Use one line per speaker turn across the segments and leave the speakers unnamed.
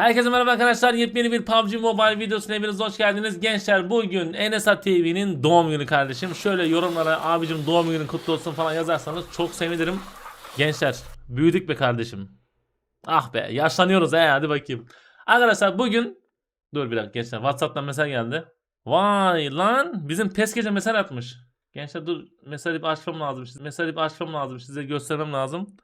Herkese merhaba arkadaşlar. Yepyeni bir PUBG Mobile videosuna hepiniz hoş geldiniz. Gençler bugün NSA TV'nin doğum günü kardeşim. Şöyle yorumlara abicim doğum günün kutlu olsun falan yazarsanız çok sevinirim. Gençler büyüdük be kardeşim. Ah be yaşlanıyoruz he hadi bakayım. Arkadaşlar bugün dur bir dakika gençler Whatsapp'tan mesaj geldi. Vay lan bizim pes gece mesaj atmış. Gençler dur mesajı bir açmam lazım. Mesajı bir açmam lazım. Size göstermem lazım.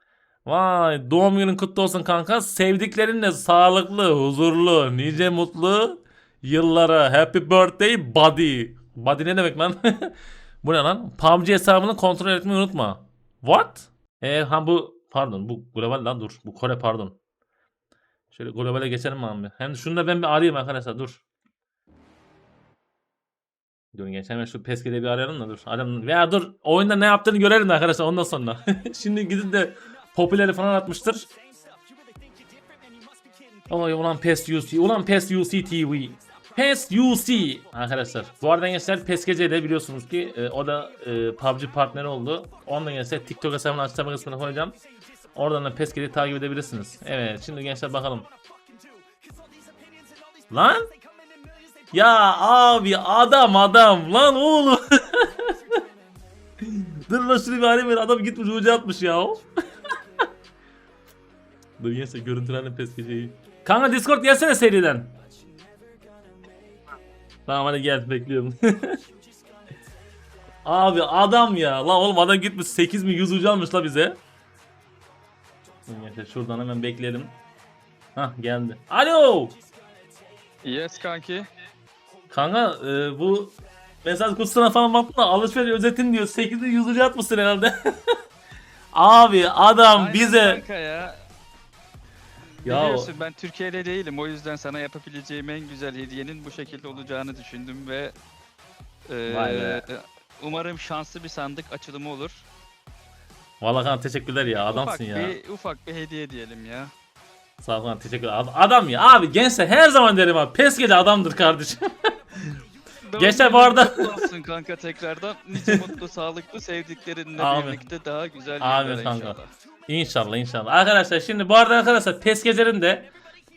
Vay doğum günün kutlu olsun kanka. Sevdiklerinle sağlıklı, huzurlu, nice mutlu yıllara. Happy birthday buddy. Buddy ne demek lan? bu ne lan? PUBG hesabını kontrol etmeyi unutma. What? E ha bu pardon bu global lan dur. Bu Kore pardon. Şöyle globale geçelim mi abi? Hem şunu da ben bir arayayım arkadaşlar dur. Dur genç hemen şu Peske'de bir arayalım da dur. Adam veya dur oyunda ne yaptığını görelim arkadaşlar ondan sonra. Şimdi gidip de popüleri falan atmıştır. Oy ulan PES UC. Ulan PES UC TV. PES UC arkadaşlar. Bu arada gençler PES Gece de biliyorsunuz ki e, o da e, PUBG partneri oldu. Ondan gençler TikTok hesabını açıklama kısmına koyacağım. Oradan da PES takip edebilirsiniz. Evet şimdi gençler bakalım. Lan? Ya abi adam adam lan oğlum. Dur lan şunu bir halim ver. Adam gitmiş ucu atmış ya. Dur yense görüntülerle pes geceyi. Kanka Discord gelsene seriden. Tamam hadi gel bekliyorum. Abi adam ya. La oğlum adam gitmiş 8 mi 100 ucu almış la bize. Neyse şuradan hemen bekleyelim. Hah geldi. Alo.
Yes kanki.
Kanka e, bu mesaj kutusuna falan baktım da alışveriş özetin diyor. 8'de 100 ucu atmışsın herhalde. Abi adam
Aynen
bize
Kanka ya.
Ya
Biliyorsun ben Türkiye'de değilim. O yüzden sana yapabileceğim en güzel hediyenin bu şekilde olacağını düşündüm ve
be.
umarım şanslı bir sandık açılımı olur.
Vallahi kanka teşekkürler ya adamsın
ufak
ya.
Bir, ufak bir hediye diyelim ya.
Sağ ol kanka teşekkürler. Ad- Adam ya abi gençler her zaman derim abi. Peskede adamdır kardeşim. Gençler bu arada-
olsun kanka tekrardan. Nice mutlu, sağlıklı, sevdiklerinle
Amin.
birlikte daha güzel
Amin
günlere
kanka.
inşallah.
İnşallah inşallah. Arkadaşlar şimdi bu arada arkadaşlar Peskece'nin de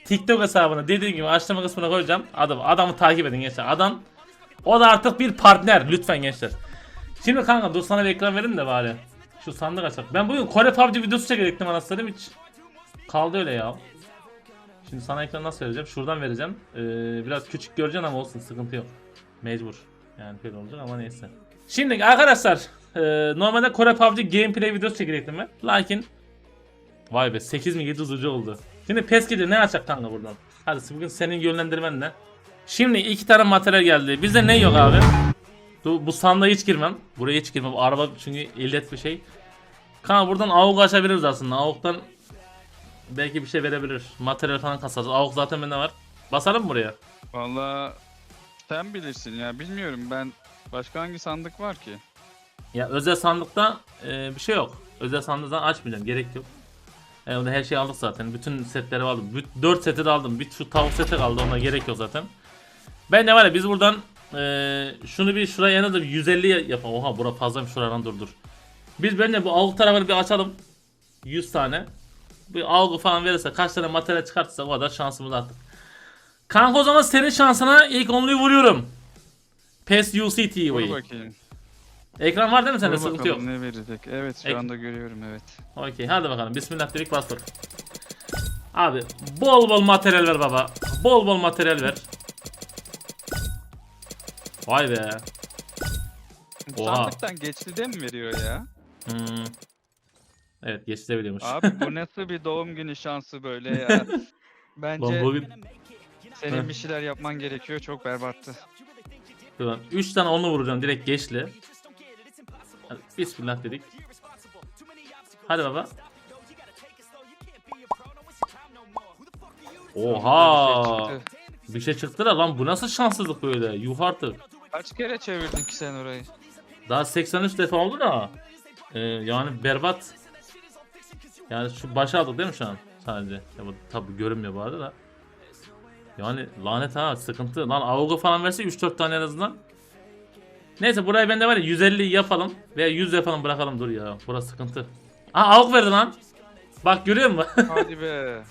TikTok hesabını dediğim gibi açıklama kısmına koyacağım. Adam, adamı takip edin gençler. Adam o da artık bir partner lütfen gençler. Şimdi kanka dur sana bir ekran verin de bari. Şu sandık açak. Ben bugün Kore PUBG videosu çekecektim anasını hiç. Kaldı öyle ya. Şimdi sana ekran nasıl vereceğim? Şuradan vereceğim. Ee, biraz küçük göreceksin ama olsun sıkıntı yok. Mecbur. Yani böyle olacak ama neyse. Şimdi arkadaşlar e, normalde Kore PUBG gameplay videosu çekecektim ben. Lakin Vay be 8 mi 7 ucu oldu. Şimdi Peske'de ne açacak kanka buradan? Hadi bugün senin yönlendirmenle. Şimdi iki tane materyal geldi. Bizde ne yok abi? Bu, bu sandığa hiç girmem. Buraya hiç girmem. Araba çünkü illet bir şey. Kanka buradan AUG açabiliriz aslında. AUG'dan belki bir şey verebilir. Materyal falan kasarız. AUG zaten bende var. Basalım mı buraya?
Valla sen bilirsin ya bilmiyorum ben başka hangi sandık var ki?
Ya özel sandıkta e, bir şey yok. Özel sandıktan açmayacağım. Gerek yok. E, onda her şeyi aldık zaten. Bütün setleri aldım. 4 seti de aldım. Bir şu tavuk seti kaldı. Ona gerek yok zaten. Ben de var ya biz buradan e, şunu bir şuraya bir 150 yapalım. Oha bura fazlaymış şuradan dur dur. Biz bence bu avuk tarafını bir açalım. 100 tane. Bir avgu falan verirse kaç tane materyal çıkartırsa o kadar şansımız artık. Kanka o zaman senin şansına ilk onluyu vuruyorum. PES UC
Vur bakayım.
Ekran var değil mi sende?
Vur
Sıkıntı yok.
bakalım ne verecek. Evet şu
Ek-
anda görüyorum evet.
Okey hadi bakalım. Bismillah dedik bas dur. Abi bol bol materyal ver baba. Bol bol materyal ver. Vay be. Oha.
Sandıktan geçti de mi veriyor ya?
Hmm. Evet geçirebiliyormuş.
Abi bu nasıl bir doğum günü şansı böyle ya? Bence
Lan bugün
senin bir şeyler yapman gerekiyor. Çok berbattı.
3 tane onu vuracağım direkt geçli. Hadi, Bismillah dedik. Hadi baba. Oha.
Bir şey çıktı.
Bir şey çıktı da lan bu nasıl şanssızlık böyle? Yuh artık.
Kaç kere çevirdin ki sen orayı?
Daha 83 defa oldu da. Ee, yani berbat. Yani şu başa aldık değil mi şu an sadece? Ya bu tabi görünmüyor bu arada da. Yani lanet ha sıkıntı. Lan Auga falan verse 3-4 tane en azından. Neyse buraya bende var ya 150 yapalım veya 100 yapalım bırakalım dur ya. Burası sıkıntı. Aa Aug verdi lan. Bak görüyor musun?
Hadi be.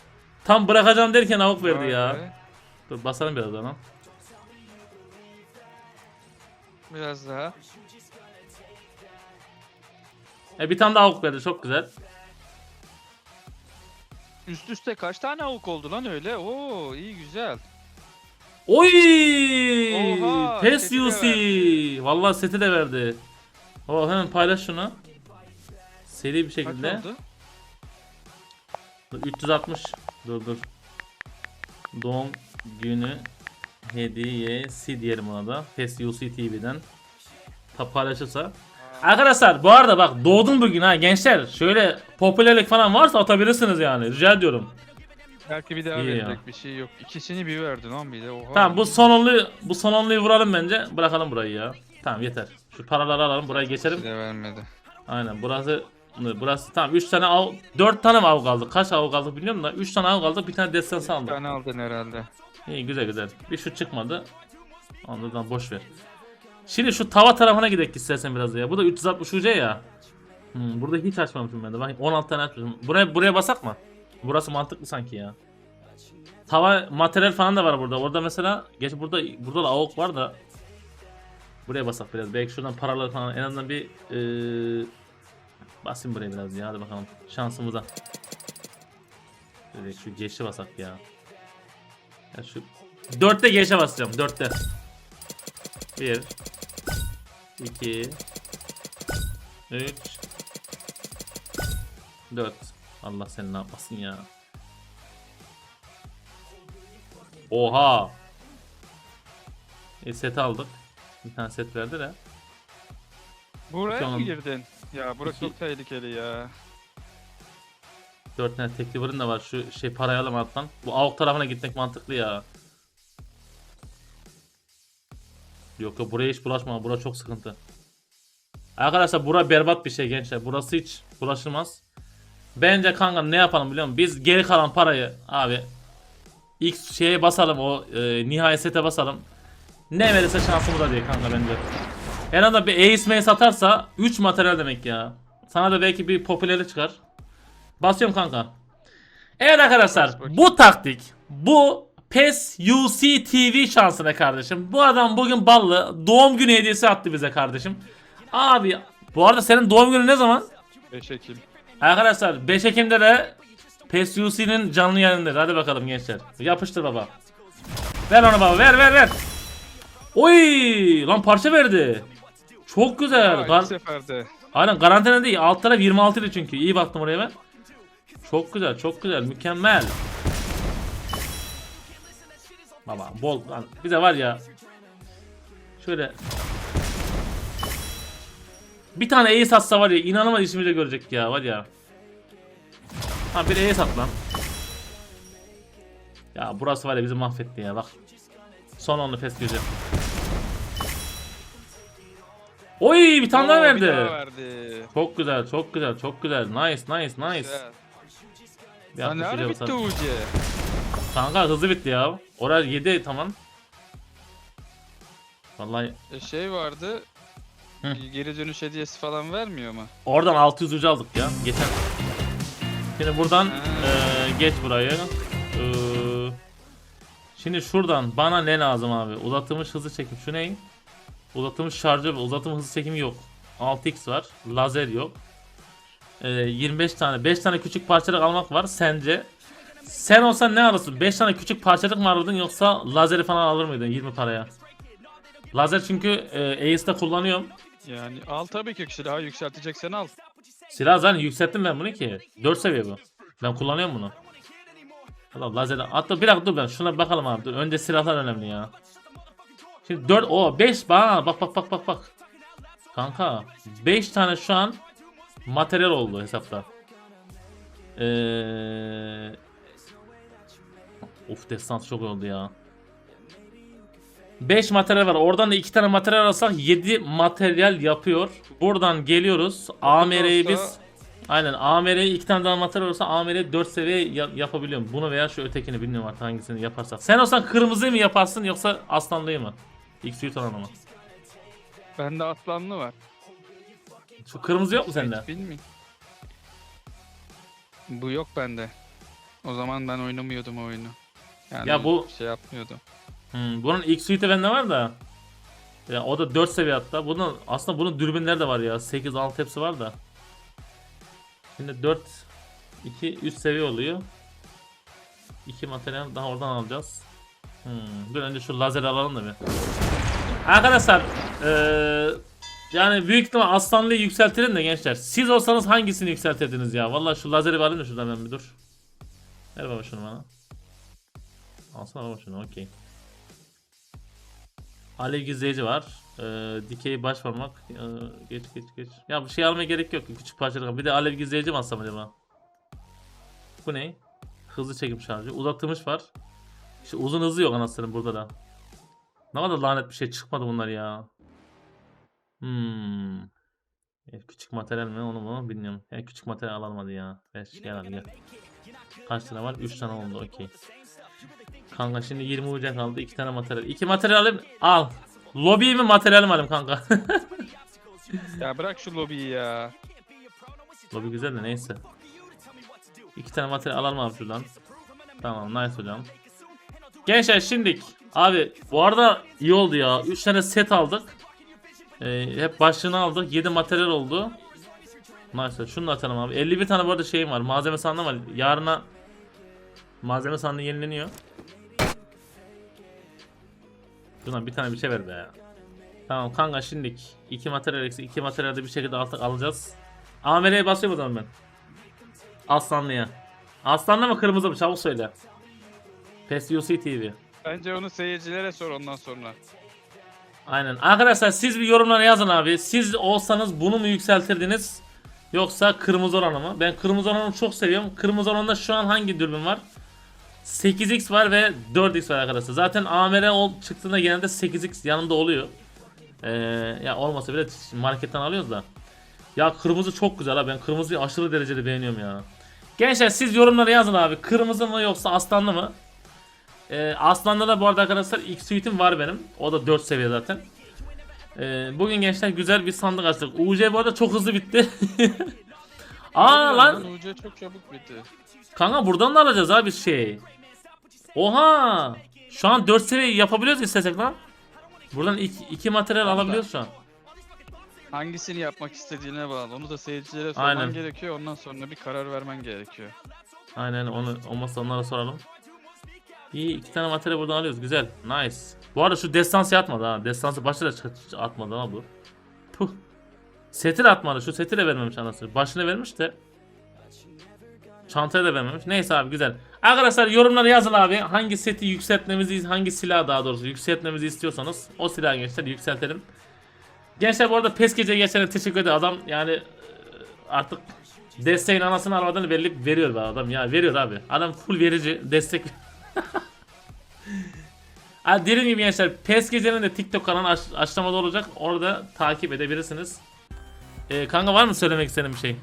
Tam bırakacağım derken avuk verdi
Vay
ya.
be.
Dur basalım biraz ona.
Biraz daha.
E bir tane daha avuk verdi çok güzel.
Üst üste kaç tane avuk oldu lan öyle? Oo iyi güzel.
Oy!
Oha,
Pes
seti de
UC. Vallahi seti de verdi. O hemen paylaş şunu. Seri bir
Kaç
şekilde.
oldu?
Dur, 360. Dur dur. Doğum günü hediyesi diyelim ona da. Pes UC TV'den. Ta paylaşırsa. Arkadaşlar bu arada bak doğdum bugün ha gençler. Şöyle popülerlik falan varsa atabilirsiniz yani. Rica ediyorum.
Belki bir daha
İyi ya.
verecek bir şey yok. İkisini bir verdi lan bir de. Oha.
Tamam bu son onlu bu son onluyu vuralım bence. Bırakalım burayı ya. Tamam yeter. Şu paraları alalım buraya geçelim.
De vermedi.
Aynen burası burası tamam 3 tane av 4 tane mi av kaldı? Kaç av kaldı bilmiyorum da 3 tane av kaldı. Bir tane destansı
Bir tane aldın herhalde.
İyi güzel güzel. Bir şu çıkmadı. Ondan boş ver. Şimdi şu tava tarafına gidelim istersen biraz ya. Bu da 360 UC ya. Hmm, burada hiç açmamışım ben de. Bak 16 tane açmışım. Buraya buraya basak mı? Burası mantıklı sanki ya. Tava materyal falan da var burada. Orada mesela geç burada burada da avuk var da buraya basak biraz. Belki şuradan paralar falan en azından bir eee basayım buraya biraz ya. Hadi bakalım şansımıza. Şöyle şu geçe basak ya. Ya şu 4'te geçe basacağım. 4'te. 1 2 3 4 Allah seni ne yapmasın ya. Oha. E, set aldık. Bir tane set verdi de.
Buraya mı girdin? Ya burası
İki-
çok tehlikeli ya.
4 tane tekli varın da var. Şu şey parayı alalım alttan. Bu avuk tarafına gitmek mantıklı ya. Yok yok buraya hiç bulaşma. Bura çok sıkıntı. Arkadaşlar bura berbat bir şey gençler. Burası hiç bulaşılmaz. Bence kanka ne yapalım biliyor musun? Biz geri kalan parayı abi ilk şeye basalım o e, nihai sete basalım. Ne verirse şansımıza diye kanka bence. En azından bir ace mace satarsa 3 materyal demek ya. Sana da belki bir popüleri çıkar. Basıyorum kanka. Evet arkadaşlar bu taktik bu PES UC TV şansına kardeşim. Bu adam bugün ballı doğum günü hediyesi attı bize kardeşim. Abi bu arada senin doğum günü ne zaman?
5 Ekim.
Arkadaşlar 5 Ekim'de de PES UC'nin canlı yayınıdır. Hadi bakalım gençler. Yapıştır baba. Ver onu baba ver ver ver. Oy lan parça verdi. Çok güzel. Gar-
seferde.
Aynen karantina değil. Alt taraf 26 idi çünkü. İyi baktım oraya ben. Çok güzel, çok güzel. Mükemmel. Baba bol lan bir de var ya. Şöyle bir tane ace atsa var ya inanılmaz işimize görecek ya var ya. Ha bir ace at lan. Ya burası var ya bizi mahvetti ya bak. Son onlu fes gözü. Oy bir tane daha verdi.
Bir daha verdi.
Çok güzel, çok güzel, çok güzel. Nice, nice, nice.
Güzel.
Bir
Lan ne
atmış
ara
bile
bitti. UC?
Kanka hızlı bitti ya. Oraya 7 tamam. Vallahi
E şey vardı.
Hı.
Geri dönüş hediyesi falan vermiyor mu?
oradan 600 ucu aldık ya. Geçen. Şimdi buradan eee, geç burayı. Eee, şimdi şuradan bana ne lazım abi? Uzatılmış hızlı çekim. Şu ne? Uzatılmış şarjı, uzatılmış hızlı çekimi yok. 6x var. Lazer yok. Eee, 25 tane, 5 tane küçük parçalık almak var. Sence sen olsan ne alırsın? 5 tane küçük parçalık mı alırdın yoksa lazeri falan alır mıydın 20 paraya? Lazer çünkü e, Ace'de kullanıyorum.
Yani al tabii ki silahı yükselteceksen al.
Silah zaten yükselttim ben bunu ki. 4 seviye bu. Ben kullanıyorum bunu. Allah lazer. Hatta bir dakika dur ben şuna bakalım abi. Dur. Önce silahlar önemli ya. Şimdi 4 o 5 bak bak bak bak bak bak. Kanka 5 tane şu an materyal oldu hesapta. Eee Of destans çok oldu ya. 5 materyal var. Oradan da 2 tane materyal alsak 7 materyal yapıyor. Buradan geliyoruz. AMR'yi biz Aynen AMR'yi 2 tane daha materyal olsa AMR'yi 4 seviye ya- yapabiliyorum. Bunu veya şu ötekini bilmiyorum artık hangisini yaparsak. Sen olsan kırmızıyı mı yaparsın yoksa aslanlıyı mı? X suit olanı mı?
Bende aslanlı var.
Şu kırmızı yok mu sende?
Hiç bilmiyorum. Bu yok bende. O zaman ben oynamıyordum o oyunu. Yani
Ya bu-
şey yapmıyordum.
Hmm, bunun ilk suite'i bende var da. Ya o da 4 seviye hatta. Bunun aslında bunun dürbünleri de var ya. 8 6 hepsi var da. Şimdi 4 2 3 seviye oluyor. 2 materyal daha oradan alacağız. Hmm, dur önce şu lazer alalım da bir. Arkadaşlar eee yani büyük ihtimal aslanlıyı yükseltirim de gençler. Siz olsanız hangisini yükseltirdiniz ya? Vallahi şu lazeri alayım da şuradan ben bir dur. Ver baba şunu bana. Alsana baba şunu okey. Alev gizleyici var. Ee, dikey baş parmak. Ee, geç geç geç. Ya bu şey almaya gerek yok. Küçük parçalık. Bir de alev gizleyici mi alsam acaba? Bu ne? Hızlı çekim şarjı. Uzatılmış var. İşte uzun hızı yok anasının burada da. Ne kadar lanet bir şey çıkmadı bunlar ya. Hmm. Evet, küçük materyal mi onu mu bilmiyorum. Ya küçük materyal alamadı ya. Beş gel hadi gel. Kaç tane var? 3 tane oldu okey. Kanka şimdi 20 uca kaldı. 2 tane materyal. 2 materyal alayım. Al. Lobiyi mi materyal mi alayım kanka?
Ya bırak şu lobiyi ya.
Lobi güzel de neyse. 2 tane materyal alalım abi şuradan. Tamam nice hocam. Gençler şimdilik. Abi bu arada iyi oldu ya. 3 tane set aldık. Ee, hep başlığını aldık. 7 materyal oldu. Nice. Şunu da atalım abi. 51 tane bu arada şeyim var. Malzeme sandığı var. Yarına malzeme sandığı yenileniyor. Şuna bir tane bir şey ver be ya. Tamam kanka şimdilik 2 materyal eksi 2 materyal de bir şekilde artık alacağız. AMR'ye basıyorum o zaman ben. Aslanlı'ya. Aslanlı mı kırmızı mı çabuk söyle. PES UC TV.
Bence onu seyircilere sor ondan sonra.
Aynen. Arkadaşlar siz bir yorumlara yazın abi. Siz olsanız bunu mu yükseltirdiniz? Yoksa kırmızı olanı mı? Ben kırmızı olanı çok seviyorum. Kırmızı olanında şu an hangi dürbün var? 8x var ve 4x var arkadaşlar. Zaten AMR ol çıktığında genelde 8x yanında oluyor. Ee, ya olmasa bile marketten alıyoruz da. Ya kırmızı çok güzel abi. Ben kırmızıyı aşırı derecede beğeniyorum ya. Gençler siz yorumlara yazın abi. Kırmızı mı yoksa aslanlı mı? Ee, Aslan'da da bu arada arkadaşlar ilk suite'im var benim. O da 4 seviye zaten. Ee, bugün gençler güzel bir sandık açtık. UC bu arada çok hızlı bitti. Aa lan
Ucu çok çabuk bitti.
kanka buradan da alacağız abi şey. Oha! Şu an 4 seviye yapabiliyoruz istesek lan. Buradan 2 materyal
Kanka.
alabiliyoruz şu an.
Hangisini yapmak istediğine bağlı. Onu da seyircilere sorman
Aynen.
gerekiyor. Ondan sonra bir karar vermen gerekiyor.
Aynen onu olmazsa onlara soralım. İyi iki tane materyal buradan alıyoruz. Güzel. Nice. Bu arada şu destansı atmadı ha. Destansı başta da atmadı ha bu. Puh. Seti de atmadı. Şu seti de vermemiş anasını. Başına vermiş de. Çantaya da vermemiş. Neyse abi güzel. Arkadaşlar yorumlara yazın abi. Hangi seti yükseltmemizi, hangi silah daha doğrusu yükseltmemizi istiyorsanız o silahı gençler yükseltelim. Gençler bu arada PES gece geçene teşekkür ederim. Adam yani e, artık desteğin anasını aramadığını belli veriyor be adam ya veriyor abi. Adam full verici destek. Ha, dediğim gibi gençler PES gecenin de TikTok kanalı aç, açlamada olacak. Orada takip edebilirsiniz. Ee, kanka var mı söylemek istediğin bir şey?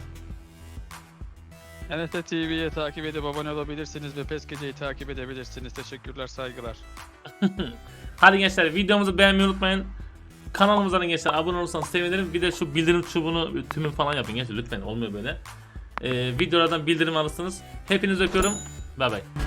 NFT TV'ye takip edip abone olabilirsiniz ve PES Gece'yi takip edebilirsiniz. Teşekkürler, saygılar.
Hadi gençler videomuzu beğenmeyi unutmayın. Kanalımıza da gençler abone olursanız sevinirim. Bir de şu bildirim çubuğunu tümün falan yapın gençler lütfen olmuyor böyle. Ee, videolardan bildirim alırsınız. Hepinizi öpüyorum. Bay bay.